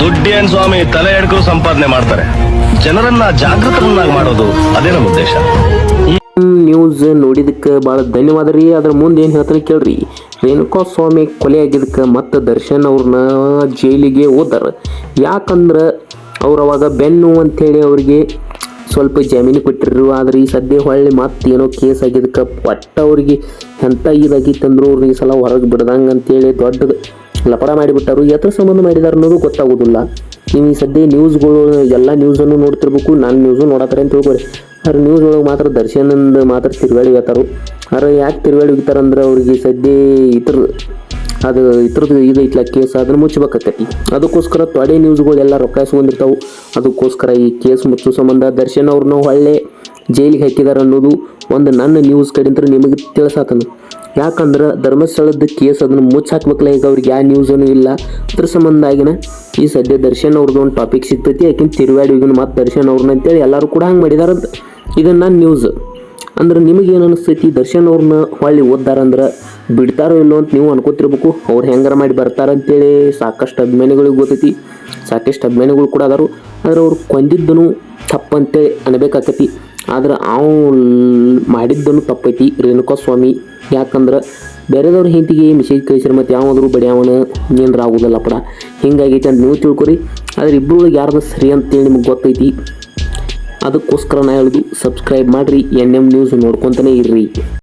ದುಡ್ಡೇನ್ ಸ್ವಾಮಿ ತಲೆ ಎಡ್ಕರು ಸಂಪಾದನೆ ಮಾಡ್ತಾರೆ. ಜನರನ್ನ ಜಾಗೃತರನ್ನಾಗಿ ಮಾಡೋದು ಅದೇ ನಮ್ಮ ಉದ್ದೇಶ. ನ್ಯೂಸ್ ನೋಡಿದಕ್ಕೆ ಭಾಳ ಧನ್ಯವಾದ ರೀ. ಅದ್ರ ಮುಂದೆ ಏನು ಹೇಳ್ತಾರೆ ಕೇಳ್ರಿ. ರೇಣುಕಾ ಸ್ವಾಮಿ ಕೊಲೆ ಆಗಿದ್ದಕ್ಕೆ ಮತ್ತೆ ದರ್ಶನ್ ಅವ್ರನ್ನ ಜೈಲಿಗೆ ಹೋದಾರ. ಯಾಕಂದ್ರೆ ಅವ್ರು ಅವಾಗ ಬೆನ್ನು ಅಂಥೇಳಿ ಅವ್ರಿಗೆ ಸ್ವಲ್ಪ ಜಾಮೀನು ಕೊಟ್ಟಿರು ಆದ್ರೆ ಈ ಸದ್ಯ ಹೊಳ್ಳಿ ಮತ್ತೆ ಏನೋ ಕೇಸ್ ಆಗಿದ್ದಕ್ಕೆ ಪಟ್ಟ ಅವ್ರಿಗೆ ಎಂಥ ಇದಾಗಿತ್ತಂದ್ರು ಅವ್ರಿಗೆ ಸಲ ಹೊರಗೆ ಬಿಡ್ದಂಗೆ ಅಂತೇಳಿ ದೊಡ್ಡದು ಲಪಡ ಮಾಡಿಬಿಟ್ಟರು. ಎತ್ರ ಸಂಬಂಧ ಮಾಡಿದಾರೆ ಅನ್ನೋದು ಗೊತ್ತಾಗೋದಿಲ್ಲ. ನೀವು ಈ ಸದ್ಯ ನ್ಯೂಸ್ಗಳು ಎಲ್ಲ ನ್ಯೂಸನ್ನು ನೋಡ್ತಿರ್ಬೇಕು. ನಾನು ನ್ಯೂಸು ನೋಡತ್ತಾರೆ ಅಂತ ತಿಳ್ಕೊಳ್ಳಿ ಅವ್ರು ನ್ಯೂಸ್ ಒಳಗೆ ಮಾತ್ರ ದರ್ಶನಂದ ಮಾತ್ರ ತಿರುಗಾಡಿ ಹೋಗ್ತಾರು ಅರೆ ಯಾಕೆ ತಿರುಗಾಡಿ ಹೋಗ್ತಾರಂದ್ರೆ ಅವ್ರಿಗೆ ಸದ್ಯ ಇತರ ಅದು ಇದ್ರದ್ದು ಇದು ಐತ್ಲ ಕೇಸ್, ಅದನ್ನ ಮುಚ್ಚಬೇಕಾಕತಿ ಅದಕ್ಕೋಸ್ಕರ ತೊಡೆ ನ್ಯೂಸ್ಗಳು ಎಲ್ಲ ರೊಕ್ಕ ಇಸ್ಕೊಂಡಿರ್ತಾವೆ ಅದಕ್ಕೋಸ್ಕರ ಈ ಕೇಸ್ ಮುಚ್ಚೋ ಸಂಬಂಧ ದರ್ಶನ್ ಅವ್ರನ್ನ ಹೊಳ್ಳೆ ಜೈಲಿಗೆ ಹಾಕಿದಾರೆ ಅನ್ನೋದು ಒಂದು ನನ್ನ ನ್ಯೂಸ್ ಕಡೆಯಿಂದ ನಿಮಗೆ ತಿಳಿಸಾತನು ಯಾಕಂದ್ರೆ ಧರ್ಮಸ್ಥಳದ ಕೇಸ್ ಅದನ್ನು ಮುಚ್ಚಾಕ್ಬೇಕಲ್ಲ, ಈಗ ಅವ್ರಿಗೆ ಯಾವ ನ್ಯೂಸನು ಇಲ್ಲ. ಅದ್ರ ಸಂಬಂಧ ಆಗಿನ ಈ ಸದ್ಯ ದರ್ಶನ್ ಅವ್ರದ್ದು ಒಂದು ಟಾಪಿಕ್ ಸಿಗ್ತೈತಿ ಯಾಕಂದ್ರೆ ತಿರುವಾಡಿ ಹೋಗಿನ ಮತ್ತು ದರ್ಶನ್ ಅವ್ರನ್ನ ಅಂತೇಳಿ ಎಲ್ಲರೂ ಕೂಡ ಹಂಗೆ ಮಾಡಿದಾರಂತ. ಇದು ನನ್ನ ನ್ಯೂಸ್ ಅಂದ್ರೆ ನಿಮಗೆ ಏನು ಅನಿಸ್ತೈತಿ, ದರ್ಶನ್ ಅವ್ರನ್ನ ಹೊಳ್ಳಿ ಓದ್ದಾರಂದ್ರೆ ಬಿಡ್ತಾರೋ ಇಲ್ಲೋ ಅಂತ ನೀವು ಅನ್ಕೋತಿರ್ಬೇಕು. ಅವ್ರು ಹೆಂಗಾರ ಮಾಡಿ ಬರ್ತಾರ ಅಂತೇಳಿ ಸಾಕಷ್ಟು ಅಭಿಮಾನಿಗಳಿಗೆ ಗೊತ್ತೈತಿ, ಸಾಕಷ್ಟು ಅಭಿಮಾನಿಗಳು ಕೂಡ ಅದಾರು. ಆದ್ರೆ ಅವ್ರು ಕೊಂದಿದ್ದನು ತಪ್ಪಂತೆ ಅನ್ಬೇಕಾಕತಿ. ಆದ್ರೆ ಅವ್ ಮಾಡಿದ್ದನ್ನು ತಪ್ಪೈತಿ. ರೇಣುಕಾ ಸ್ವಾಮಿ ಯಾಕಂದ್ರೆ ಬೇರೆದವ್ರ ಹೆಂಡತಿಗೆ ಮೆಸೇಜ್ ಕಳಿಸ್ರಿ ಮತ್ತು ಯಾವಾದ್ರು ಬಡಿಯವನ ಏನರ ಆಗೋದಿಲ್ಲ ಪಡ. ಹಿಂಗಾಗೈತಿ ಅಂತ ನೀವು ತಿಳ್ಕೊರಿ. ಆದ್ರೆ ಇಬ್ಬರೊಳಗೆ ಯಾರ್ದು ಸರಿ ಅಂತೇಳಿ ನಿಮಗೆ ಗೊತ್ತೈತಿ. ಅದಕ್ಕೋಸ್ಕರ ನಾ ಹೇಳಿದು ಸಬ್ಸ್ಕ್ರೈಬ್ ಮಾಡಿರಿ. ಎನ್ ಎಂ ನ್ಯೂಸ್ ನೋಡ್ಕೊತಾನೆ ಇರ್ರಿ.